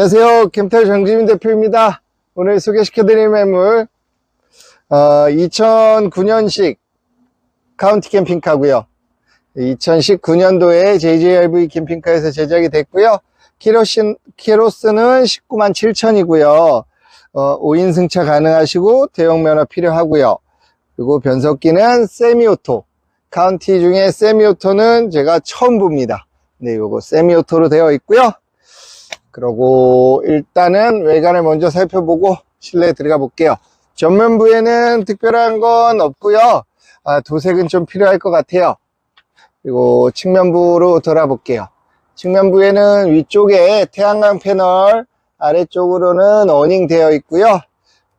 안녕하세요. 캠탈 정지민 대표입니다. 오늘 소개시켜드릴 매물, 어, 2009년식 카운티 캠핑카고요 2019년도에 JJRV 캠핑카에서 제작이 됐고요. 키로신, 키로스는 19만 7천이고요. 어, 5인 승차 가능하시고 대형 면허 필요하고요. 그리고 변속기는 세미오토. 카운티 중에 세미오토는 제가 처음 봅니다. 네, 요거 세미오토로 되어 있고요. 그러고 일단은 외관을 먼저 살펴보고 실내에 들어가 볼게요. 전면부에는 특별한 건 없고요. 아, 도색은 좀 필요할 것 같아요. 그리고 측면부로 돌아볼게요. 측면부에는 위쪽에 태양광 패널, 아래쪽으로는 어닝 되어 있고요.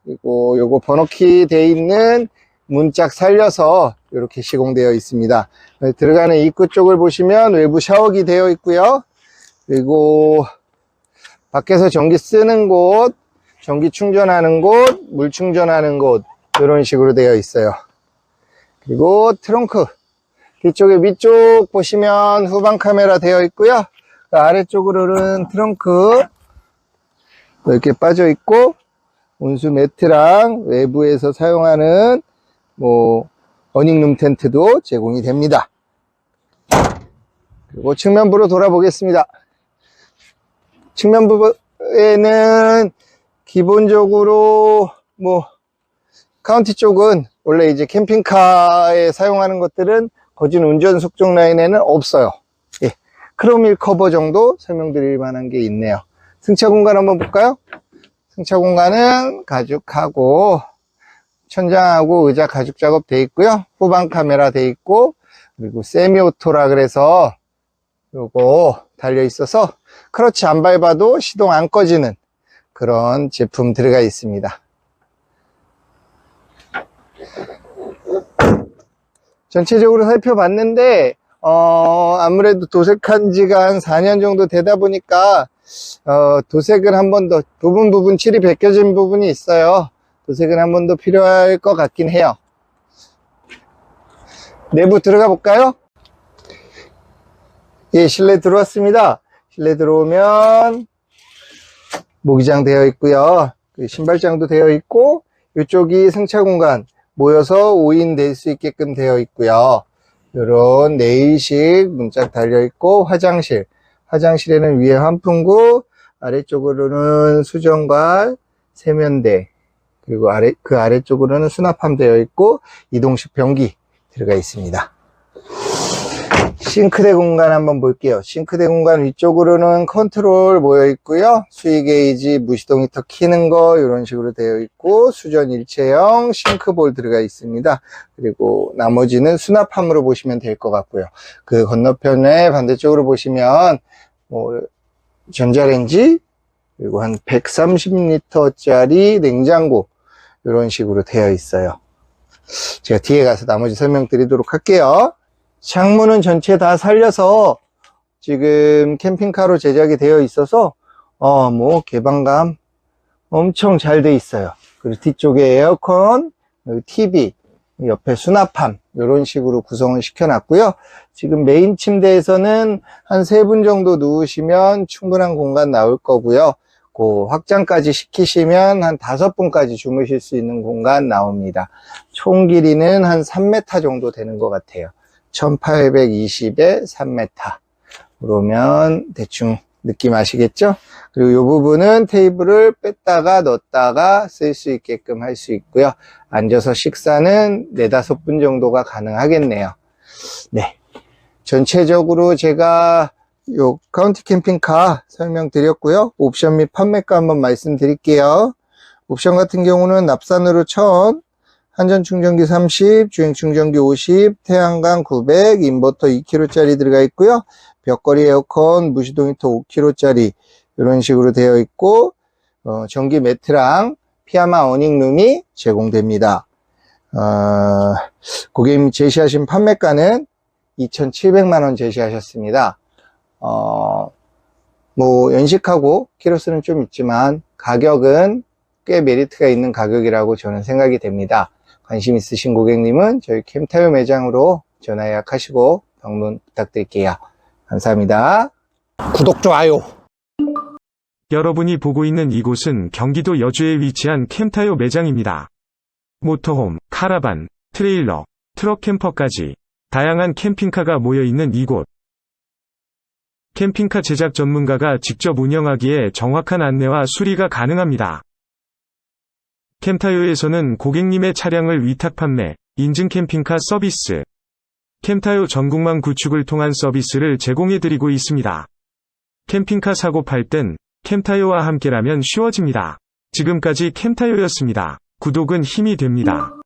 그리고 요거 번호키 되어 있는 문짝 살려서 이렇게 시공되어 있습니다. 들어가는 입구 쪽을 보시면 외부 샤워기 되어 있고요. 그리고 밖에서 전기 쓰는 곳, 전기 충전하는 곳, 물 충전하는 곳 이런 식으로 되어 있어요. 그리고 트렁크 뒤쪽에 위쪽 보시면 후방 카메라 되어 있고요. 그 아래쪽으로는 트렁크 이렇게 빠져 있고 온수 매트랑 외부에서 사용하는 뭐 어닝룸 텐트도 제공이 됩니다. 그리고 측면부로 돌아보겠습니다. 측면부에는 기본적으로 뭐 카운티 쪽은 원래 이제 캠핑카에 사용하는 것들은 거진 운전 속정 라인에는 없어요. 예. 크롬 1 커버 정도 설명드릴 만한 게 있네요. 승차 공간 한번 볼까요? 승차 공간은 가죽하고 천장하고 의자 가죽 작업 돼 있고요. 후방 카메라 돼 있고 그리고 세미 오토라 그래서 요거 달려 있어서 크러치 안 밟아도 시동 안 꺼지는 그런 제품 들어가 있습니다. 전체적으로 살펴봤는데 어, 아무래도 도색한 지가 한 4년 정도 되다 보니까 어, 도색을 한 번 더 부분 부분 칠이 벗겨진 부분이 있어요. 도색은 한 번 더 필요할 것 같긴 해요. 내부 들어가 볼까요? 예, 실내 들어왔습니다. 실내 들어오면 모기장 되어 있고요. 그 신발장도 되어 있고 이쪽이 승차 공간 모여서 5인 될 수 있게끔 되어 있고요. 이런 네일식 문짝 달려 있고 화장실 화장실에는 위에 환풍구 아래쪽으로는 수정관 세면대 그리고 아래 그 아래쪽으로는 수납함 되어 있고 이동식 변기 들어가 있습니다. 싱크대 공간 한번 볼게요. 싱크대 공간 위쪽으로는 컨트롤 모여 있고요. 수위 게이지, 무시동 히터 키는 거 이런 식으로 되어 있고 수전 일체형 싱크볼 들어가 있습니다. 그리고 나머지는 수납함으로 보시면 될 것 같고요. 그 건너편에 반대쪽으로 보시면 뭐 전자레인지 그리고 한 130리터짜리 냉장고 이런 식으로 되어 있어요. 제가 뒤에 가서 나머지 설명드리도록 할게요. 창문은 전체 다 살려서 지금 캠핑카로 제작이 되어 있어서 어 뭐 개방감 엄청 잘 돼 있어요. 그리고 뒤쪽에 에어컨, TV, 옆에 수납함 이런 식으로 구성을 시켜 놨고요. 지금 메인 침대에서는 한 세 분 정도 누우시면 충분한 공간 나올 거고요. 그 확장까지 시키시면 한 다섯 분까지 주무실 수 있는 공간 나옵니다. 총 길이는 한 3m 정도 되는 것 같아요. 1820에 3m. 그러면 대충 느낌 아시겠죠? 그리고 이 부분은 테이블을 뺐다가 넣었다가 쓸 수 있게끔 할 수 있고요. 앉아서 식사는 4, 5분 정도가 가능하겠네요. 네. 전체적으로 제가 요 카운티 캠핑카 설명드렸고요. 옵션 및 판매가 한번 말씀드릴게요. 옵션 같은 경우는 납산으로 1000, 한전 충전기 30, 주행 충전기 50, 태양광 900, 인버터 2kg짜리 들어가 있고요. 벽걸이 에어컨, 무시동 히터 5kg짜리 이런 식으로 되어 있고 어, 전기 매트랑 피아마 어닝룸이 제공됩니다. 어, 고객님 제시하신 판매가는 2,700만원 제시하셨습니다. 어, 뭐 연식하고 키로수는 좀 있지만 가격은 꽤 메리트가 있는 가격이라고 저는 생각이 됩니다. 관심 있으신 고객님은 저희 캠타요 매장으로 전화 예약하시고 방문 부탁드릴게요. 감사합니다. 구독, 좋아요. 여러분이 보고 있는 이곳은 경기도 여주에 위치한 캠타요 매장입니다. 모터홈, 카라반, 트레일러, 트럭 캠퍼까지 다양한 캠핑카가 모여 있는 이곳. 캠핑카 제작 전문가가 직접 운영하기에 정확한 안내와 수리가 가능합니다. 캠타요에서는 고객님의 차량을 위탁 판매, 인증 캠핑카 서비스, 캠타요 전국망 구축을 통한 서비스를 제공해드리고 있습니다. 캠핑카 사고 팔 땐 캠타요와 함께라면 쉬워집니다. 지금까지 캠타요였습니다. 구독은 힘이 됩니다.